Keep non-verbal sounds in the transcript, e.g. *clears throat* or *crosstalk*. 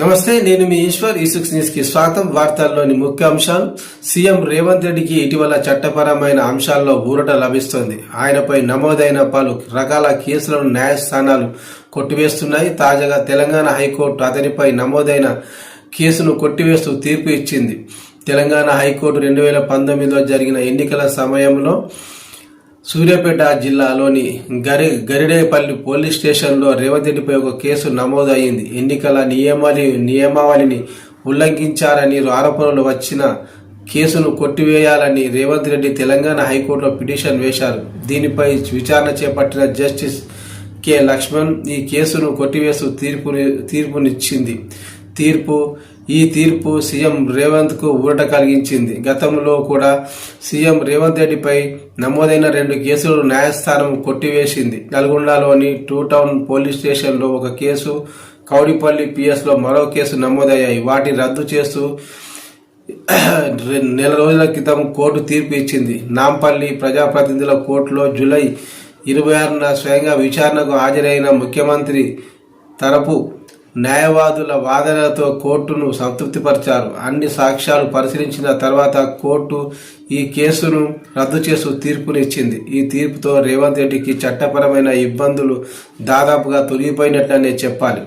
నమస్తే నేను మీ ఈశ్వర్. ఈ న్యూస్కి స్వాగతం. వార్తల్లోని ముఖ్య అంశాలు. సీఎం రేవంత్ రెడ్డికి ఇటీవల చట్టపరమైన అంశాల్లో ఊరట లభిస్తోంది. ఆయనపై నమోదైన పలు రకాల కేసులను న్యాయస్థానాలు కొట్టివేస్తున్నాయి. తాజాగా తెలంగాణ హైకోర్టు అతనిపై నమోదైన కేసును కొట్టివేస్తూ తీర్పు ఇచ్చింది. తెలంగాణ హైకోర్టు రెండు వేల పంతొమ్మిదిలో జరిగిన ఎన్నికల సమయంలో సూర్యాపేట జిల్లాలోని గరి గరిడేపల్లి పోలీస్ స్టేషన్లో రేవంత్ రెడ్డిపై ఒక కేసు నమోదు అయింది ఎన్నికల నియమాలి నియమావళిని ఉల్లంఘించారని ఆరోపణలు వచ్చిన కేసును కొట్టివేయాలని రేవంత్ రెడ్డి తెలంగాణ హైకోర్టులో పిటిషన్ వేశారు. దీనిపై విచారణ చేపట్టిన జస్టిస్ కె లక్ష్మణ్ ఈ కేసును కొట్టివేస్తూ తీర్పుని తీర్పునిచ్చింది. తీర్పు ఈ తీర్పు సీఎం రేవంత్కు ఊరట కలిగించింది. గతంలో కూడా సీఎం రేవంత్ రెడ్డిపై నమోదైన రెండు కేసులు న్యాయస్థానం కొట్టివేసింది. నల్గొండలోని టూ టౌన్ పోలీస్ స్టేషన్లో ఒక కేసు కౌడిపల్లి పిఎస్లో మరో కేసు నమోదయ్యాయి. వాటిని రద్దు చేస్తూ *clears throat* నెల రోజుల క్రితం కోర్టు తీర్పు ఇచ్చింది. నాంపల్లి ప్రజాప్రతినిధుల కోర్టులో జూలై ఇరవై ఆరున స్వయంగా విచారణకు హాజరైన ముఖ్యమంత్రి తరపు న్యాయవాదుల వాదనలతో కోర్టును సంతృప్తిపరిచారు. అన్ని సాక్ష్యాలు పరిశీలించిన తర్వాత కోర్టు ఈ కేసును రద్దు చేస్తూ తీర్పునిచ్చింది. ఈ తీర్పుతో రేవంత్ రెడ్డికి చట్టపరమైన ఇబ్బందులు దాదాపుగా తొలగిపోయినట్లనే చెప్పాలి.